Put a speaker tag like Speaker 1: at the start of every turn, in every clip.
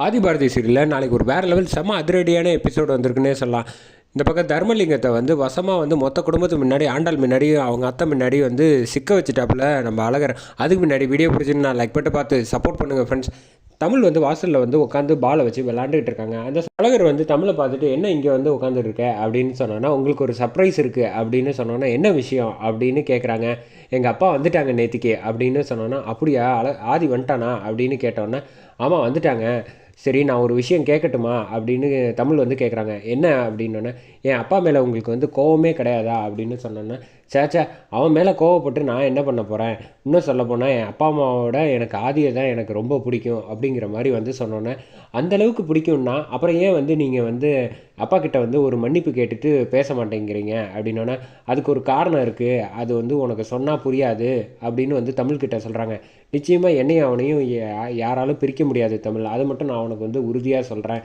Speaker 1: ஆதிபாரதி சீரியலில் நாளைக்கு ஒரு வேறு லெவல் செம்ம அதிரடியான எபிசோடு வந்திருக்குன்னே சொல்லலாம். இந்த பக்கம் தர்மலிங்கத்தை வந்து வசமாக வந்து மொத்த குடும்பத்துக்கு முன்னாடி ஆண்டாள் முன்னாடி அவங்க அத்தை முன்னாடி வந்து சிக்க வச்சுட்டாப்புல நம்ம அழகர். அதுக்கு முன்னாடி வீடியோ பிடிச்சின்னு நான் லைக் பண்ணிட்டு பார்த்து சப்போர்ட் பண்ணுங்கள் ஃப்ரெண்ட்ஸ் தமிழ் வந்து வாசலில் வந்து உட்காந்து பாலை வச்சு விளாண்டுக்கிட்டு இருக்காங்க. அந்த அழகர் வந்து தமிழை பார்த்துட்டு என்ன இங்கே வந்து உட்காந்துருக்க அப்படின்னு சொன்னோன்னா உங்களுக்கு ஒரு சர்ப்ரைஸ் இருக்குது அப்படின்னு சொன்னோன்னா என்ன விஷயம்? அப்படின்னு கேட்குறாங்க எங்கள் அப்பா வந்துட்டாங்க நேத்திக்கு. அப்படின்னு சொன்னோன்னா அப்படியா? அழ ஆதி வந்துட்டானா? அப்படின்னு கேட்டோன்னே ஆமாம் வந்துட்டாங்க. சரி நான் ஒரு விஷயம் கேட்கட்டுமா அப்படின்னு தமிழ் வந்து கேட்குறாங்க என்ன அப்படின்னோடனே என் அப்பா மேலே உங்களுக்கு வந்து கோவமே கிடையாதா? அப்படின்னு சொன்னோன்னே சேச்சா அவன் மேலே கோவப்பட்டு நான் என்ன பண்ண போகிறேன் இன்னும் சொல்ல போனால் என் அப்பா அம்மாவோட எனக்கு ஆதியை தான் எனக்கு ரொம்ப பிடிக்கும் அப்படிங்கிற மாதிரி வந்து சொன்னோன்னே அந்தளவுக்கு பிடிக்கும்னா அப்புறம் ஏன் வந்து நீங்கள் வந்து அப்பா கிட்ட வந்து ஒரு மன்னிப்பு கேட்டுட்டு பேச மாட்டேங்கிறீங்க அப்படின்னோடனே அதுக்கு ஒரு காரணம் இருக்குது அது வந்து உனக்கு சொன்னால் புரியாது அப்படின்னு வந்து தமிழ்கிட்ட சொல்கிறாங்க நிச்சயமாக என்னையும் அவனையும் யா- யாராலும் பிரிக்க முடியாது தமிழ். அது மட்டும் நான் உனக்கு வந்து உறுதியாக சொல்கிறேன்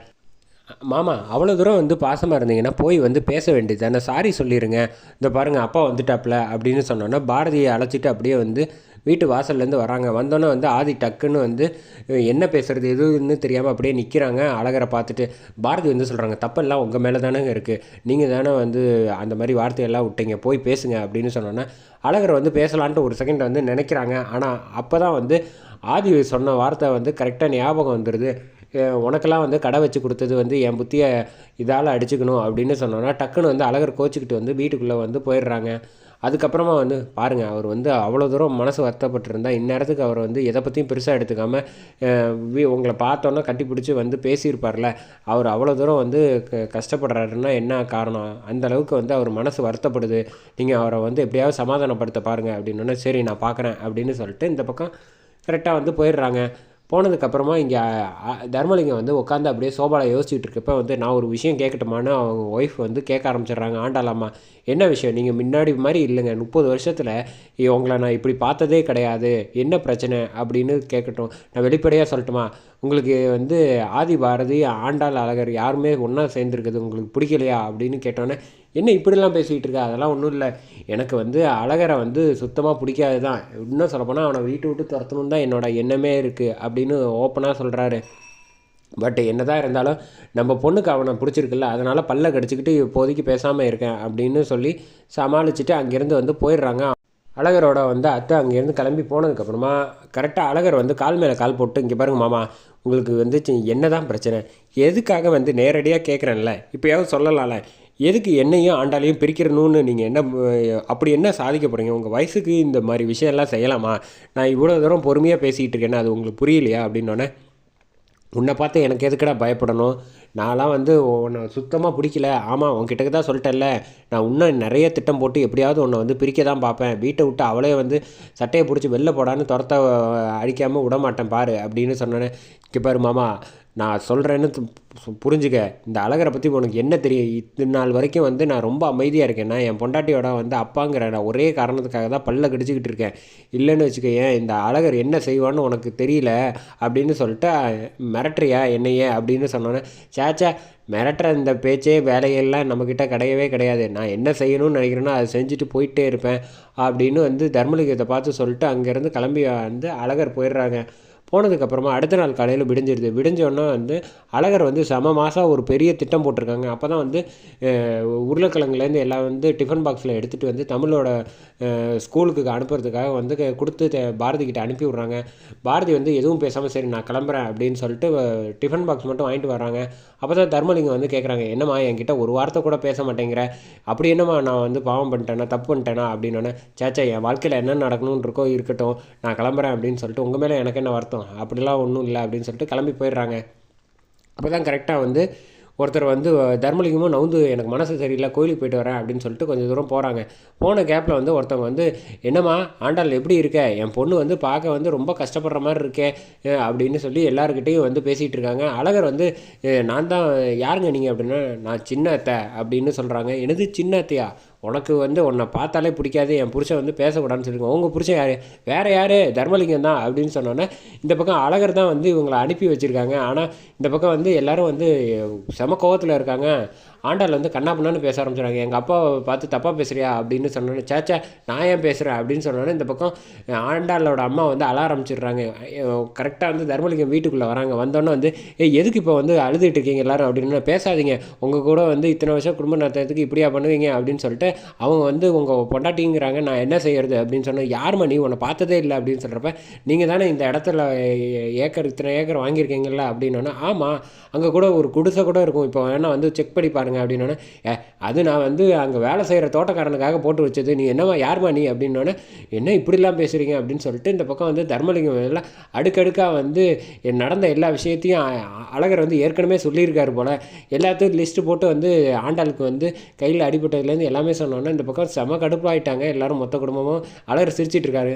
Speaker 1: மாமா அவ்வளோ தூரம் வந்து பாசமாக இருந்தீங்கன்னா போய் வந்து பேச வேண்டியது தானே சாரி சொல்லிடுங்க இந்த பாருங்கள் அப்பா வந்துட்டாப்ல அப்படின்னு சொன்னோன்னா பாரதியை அழைச்சிட்டு அப்படியே வந்து வீட்டு வாசல்லேருந்து வராங்க. வந்தோன்னே வந்து ஆதி டக்குன்னு வந்து என்ன பேசுகிறது எதுன்னு தெரியாமல் அப்படியே நிற்கிறாங்க அழகரை பார்த்துட்டு பாரதி வந்து சொல்கிறாங்க தப்பெல்லாம் உங்கள் மேலே தானேங்க இருக்குது நீங்கள் தானே வந்து அந்த மாதிரி வார்த்தையெல்லாம் விட்டீங்க. போய் பேசுங்க. அப்படின்னு சொன்னோன்னே அழகர் வந்து பேசலான்ட்டு ஒரு செகண்ட் வந்து நினைக்கிறாங்க. ஆனால் அப்போ தான் வந்து ஆதி சொன்ன வார்த்தை வந்து கரெக்டாக ஞாபகம் வந்துடுது உனக்கெல்லாம் வந்து கடை வச்சு கொடுத்தது வந்து என் புத்தியை இதால் அடிச்சுக்கணும் அப்படின்னு சொன்னோன்னா டக்குன்னு வந்து அழகர் கோச்சிக்கிட்டு வந்து வீட்டுக்குள்ளே வந்து போயிடுறாங்க. அதுக்கப்புறமா வந்து பாருங்கள் அவர் வந்து அவ்வளோ தூரம் மனசு வருத்தப்பட்டிருந்தா இந்நேரத்துக்கு அவர் வந்து எதை பற்றியும் பெருசாக எடுத்துக்காமல் வி- உங்களை பார்த்தோன்னே கட்டி பிடிச்சி வந்து பேசியிருப்பார்ல அவர் அவ்வளோ தூரம் வந்து க கஷ்டப்படுறாருன்னா என்ன காரணம்? அந்த அளவுக்கு வந்து அவர் மனசு வருத்தப்படுது. நீங்கள் அவரை வந்து எப்படியாவது சமாதானப்படுத்த பாருங்கள் அப்படின்னோடனே சரி நான் பார்க்குறேன் அப்படின்னு சொல்லிட்டு இந்த பக்கம் கரெக்டாக வந்து போயிடுறாங்க. போனதுக்கப்புறமா இங்கே தர்மலிங்கம் வந்து உட்காந்து அப்படியே சோபாவில் யோசிச்சுட்டு இருக்கப்போ வந்து நான் ஒரு விஷயம் கேட்கட்டுமான்னு அவங்க ஒய்ஃப் வந்து கேட்க ஆரம்பிச்சிடுறாங்க. ஆண்டாலாமா என்ன விஷயம்? நீங்கள் முன்னாடி மாதிரி இல்லைங்க. முப்பது வருஷத்தில் உங்களை நான் இப்படி பார்த்ததே கிடையாது. என்ன பிரச்சனை? அப்படின்னு கேட்கட்டும் நான் வெளிப்படையாக சொல்லட்டுமா? உங்களுக்கு வந்து ஆதி பாரதி ஆண்டாள் அழகர் யாருமே ஒன்றா சேர்ந்துருக்குது உங்களுக்கு பிடிக்கலையா அப்படின்னு கேட்டோன்னே என்ன இப்படிலாம் பேசிக்கிட்டு இருக்கா? அதெல்லாம் ஒன்றும் இல்லை. எனக்கு வந்து அழகரை வந்து சுத்தமாக பிடிக்காது தான் இன்னும் சொல்லப்போனால் அவனை வீட்டை விட்டு துரத்தணும் தான் என்னோட எண்ணமே இருக்குது அப்படின்னு ஓப்பனாக சொல்கிறாரு பட் என்ன தான் இருந்தாலும் நம்ம பொண்ணுக்கு அவனை பிடிச்சிருக்குல்ல அதனால் பல்ல கடிச்சிக்கிட்டு இப்போதைக்கு பேசாமல் இருக்கேன் அப்படின்னு சொல்லி சமாளிச்சுட்டு அங்கேருந்து வந்து போயிடுறாங்க. அழகரோட வந்து அத்தை அங்கேருந்து கிளம்பி போனதுக்கப்புறமா கரெக்டாக அழகர் வந்து கால் மேலே கால் போட்டு இங்கே பாருங்க மாமா உங்களுக்கு வந்து என்ன தான் பிரச்சனை? எதுக்காக வந்து நேரடியாக கேட்குறேன்ல இப்போயாவது சொல்லலாம்ல. எதுக்கு என்னையும் ஆண்டாலையும் பிரிக்கிறணும்னு நீங்கள் என்ன அப்படி என்ன சாதிக்க போகிறீங்க உங்கள் வயசுக்கு இந்த மாதிரி விஷயம்லாம் செய்யலாமா? நான் இவ்வளோ தூரம் பொறுமையாக பேசிகிட்டு இருக்கேன்னா அது உங்களுக்கு புரியலையா? அப்படின்னோடனே உன்னை பார்த்து எனக்கு எதுக்கடா பயப்படணும்? நான்லாம் வந்து உன்னை சுத்தமாக பிடிக்கல. ஆமாம் உன்கிட்ட தான் சொல்லிட்டேன்ல. நான் இன்னும் நிறைய திட்டம் போட்டு எப்படியாவது உன்னை வந்து பிரிக்க தான் பார்ப்பேன். வீட்டை விட்டு அவளே வந்து சட்டையை பிடிச்சி வெளில போடான்னு துரத்த அடிக்காமல் விட மாட்டேன் பாரு அப்படின்னு சொன்னேன். இங்கே பாரு மாமா நான் சொல்கிறேன்னு புரிஞ்சுக்க. இந்த அழகரை பற்றி உனக்கு என்ன தெரியும்? இத்தனை நாள் வரைக்கும் வந்து நான் ரொம்ப அமைதியாக இருக்கேன் நான் என் பொண்டாட்டியோட வந்து அப்பாங்கிற நான் ஒரே காரணத்துக்காக தான் பல்ல கடிச்சிக்கிட்டு இருக்கேன். இல்லைன்னு வச்சுக்கோயேன் இந்த அழகர் என்ன செய்வான்னு உனக்கு தெரியல அப்படின்னு சொல்லிட்டு மிரட்டுறியா என்னையே அப்படின்னு சொன்னோன்னே சேச்சா மிரட்டுற இந்த பேச்சே வேலையெல்லாம் நம்மக்கிட்ட கிடையவே கிடையாது. நான் என்ன செய்யணும்னு நினைக்கிறேனோ அதை செஞ்சுட்டு போயிட்டே இருப்பேன். அப்படின்னு வந்து தர்மலிங்கத்தை பார்த்து சொல்லிட்டு அங்கேருந்து கிளம்பி வந்து அழகர் போயிடுறாங்க. போனதுக்கப்புறமா அடுத்த நாள் காலையில் விடிஞ்சிருது. விடிஞ்சோடனே வந்து அழகர் வந்து செம மாதம் ஒரு பெரிய திட்டம் போட்டிருக்காங்க. அப்போ தான் வந்து உருளைக்கிழங்குலேருந்து எல்லாம் வந்து டிஃபன் பாக்ஸில் எடுத்துகிட்டு வந்து தமிழோட ஸ்கூலுக்கு அனுப்புறதுக்காக வந்து கொடுத்து பாரதி கிட்ட அனுப்பி விட்றாங்க. பாரதி வந்து எதுவும் பேசாமல் சரி நான் கிளம்புறேன் அப்படின்னு சொல்லிட்டு டிஃபன் பாக்ஸ் மட்டும் வாங்கிட்டு வராங்க அப்போ தான் தர்மலிங்கம் வந்து கேட்குறாங்க என்னம்மா என்கிட்ட ஒரு வார்த்தை கூட பேச மாட்டேங்கிற? அப்படி என்னம்மா நான் வந்து பாவம் பண்ணிட்டேனா தப்பு பண்ணிட்டேனா? அப்படின்னோடனே சேச்சா என் வாழ்க்கையில் என்ன நடக்கணும்னு இருக்கோ இருக்கட்டும் நான் கிளம்புறேன் அப்படின்னு சொல்லிட்டு உங்கள் மேலே எனக்கு என்ன வருத்தம்? அப்படிலாம் ஒன்றும் இல்லை அப்படின்னு சொல்லிட்டு கிளம்பி போயிடுறாங்க. அப்போ தான் கரெக்டாக வந்து ஒருத்தர் வந்து தர்மலிங்கமும் நவுந்து எனக்கு மனசு சரியில்லை கோயிலுக்கு போயிட்டு வரேன் அப்படின்னு சொல்லிட்டு கொஞ்சம் தூரம் போகிறாங்க போன கேப்பில் வந்து ஒருத்தவங்க வந்து என்னம்மா ஆண்டாள் எப்படி இருக்க? என் பொண்ணு வந்து பார்க்க வந்து ரொம்ப கஷ்டப்படுற மாதிரி இருக்கே அப்படின்னு சொல்லி எல்லாருக்கிட்டேயும் வந்து பேசிகிட்டு இருக்காங்க. அழகர் வந்து நான் தான் யாருங்க நீங்கள் அப்படின்னா நான் சின்ன அத்தை அப்படின்னு சொல்கிறாங்க எனது சின்ன அத்தையா? உனக்கு வந்து உன்னை பார்த்தாலே பிடிக்காது என் புருஷன் வந்து பேசக்கூடாதுன்னு சொல்லிருங்க உங்கள் புருஷன் யார்? வேறு யார்? தர்மலிங்கம் தான் அப்படின்னு சொன்னோன்னே இந்த பக்கம் அழகர் தான் வந்து இவங்களை அனுப்பி வச்சுருக்காங்க. ஆனால் இந்த பக்கம் வந்து எல்லோரும் வந்து செம கோவத்தில் இருக்காங்க. ஆண்டாள் வந்து கண்ணாப்பண்ணான்னு பேச ஆரம்பிச்சிடுறாங்க. எங்கள் அப்பாவை பார்த்து தப்பாக பேசுகிறியா அப்படின்னு சொன்னோன்னே சேச்சா நான் ஏன் பேசுகிறேன் அப்படின்னு சொன்னோன்னே இந்த பக்கம் ஆண்டாளோட அம்மா வந்து அழ ஆரம்பிச்சிடுறாங்க. கரெக்டாக வந்து தர்மலிங்கம் வீட்டுக்குள்ளே வராங்க. வந்தோன்னே வந்து ஏ எதுக்கு இப்போ வந்து அழுதுகிட்டு இருக்கீங்க எல்லாரும்? அப்படின்னு பேசாதீங்க. உங்கள் கூட வந்து இத்தனை வருஷம் குடும்ப நடத்துறதுக்கு இப்படியா பண்ணுவீங்க அப்படின்னு சொல்லிட்டு அவங்க வந்து உங்கள் பொண்டாட்டிங்கிறாங்க நான் என்ன செய்யறது? அப்படின்னு சொன்னேன் யாரும்மா நீ உன்னை பார்த்ததே இல்லை. அப்படின்னு சொல்கிறப்ப நீங்கள் தானே இந்த இடத்துல ஏ- ஏக்கர் இத்தனை ஏக்கர் வாங்கியிருக்கீங்களா அப்படின்னோன்னா ஆமாம் அங்கே கூட ஒரு குடிசை கூட இருக்கும். இப்போ வேணால் வந்து செக் பண்ணி பாருங்க அப்படின்னோடனே ஏ அது நான் வந்து அங்கே வேலை செய்கிற தோட்டக்காரனுக்காக போட்டு வச்சது. நீ என்னம்மா யார்மா நீ? அப்படின்னோடனே என்ன இப்படிலாம் பேசுகிறீங்க அப்படின்னு சொல்லிட்டு இந்த பக்கம் வந்து தர்மலிங்கம் எல்லாம் அடுக்கடுக்காக வந்து நடந்த எல்லா விஷயத்தையும் அழகர் வந்து ஏற்கனவே சொல்லியிருக்காரு போல். எல்லாத்தையும் லிஸ்ட்டு போட்டு வந்து ஆண்டாளுக்கு வந்து கையில் அடிபட்டதுலேருந்து எல்லாமே சொன்னோன்னே இந்த பக்கம் செம கடுப்பாயிட்டாங்க. எல்லாரும் மொத்த குடும்பமும் அழகர் சிரிச்சிட்டு இருக்காரு.